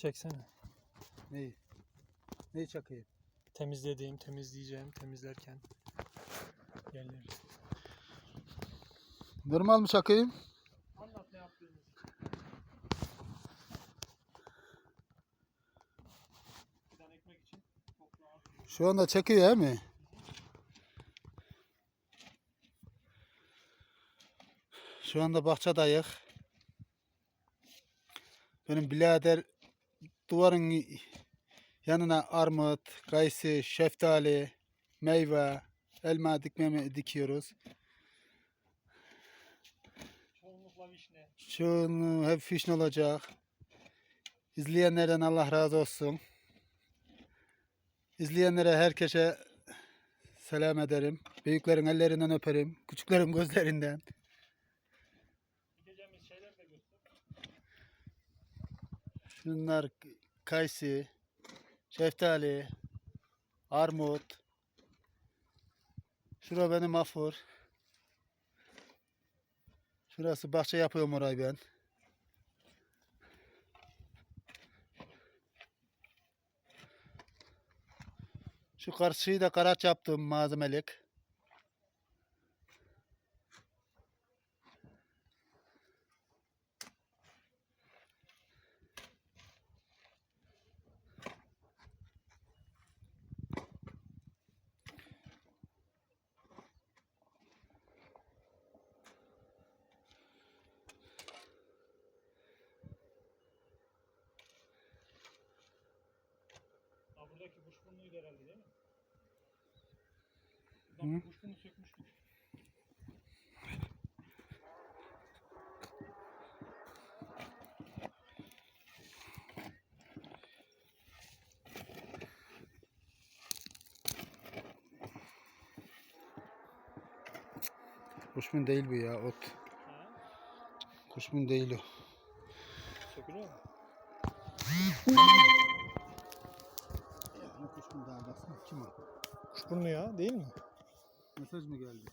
Çeksene. Neyi? Neyi çakayım? Temizlediğim, temizleyeceğim, temizlerken yerleri. Normal mı çakayım? Anlat ne yaptığınızı. Sen ekmek için toprağa Şu anda çekiyor he mi? Şu anda bahçedayız. Benim birader duvarın yanına armut, kayısı, şeftali, meyve, elma dikmemi dikiyoruz. çoğunlukla vişne. Şunu hep fişne olacak. İzleyenlerden Allah razı olsun. İzleyenlere herkese selam ederim. Büyüklerin ellerinden öperim. Küçüklerin gözlerinden. Şunlar kayısı, şeftali, armut. Şura benim afur. Şurası bahçe yapıyorum orayı ben. Şu karşıyı da karaç yaptım malzemelik. Buradaki kuşburnuydu herhalde değil mi? Buradan kuşburnu sökmüştük. Kuşmun değil bu ya ot. Ha? Kuşmun değil o. Sökülüyor mu? Kuşburnu ya değil mi? Mesaj mı geldi?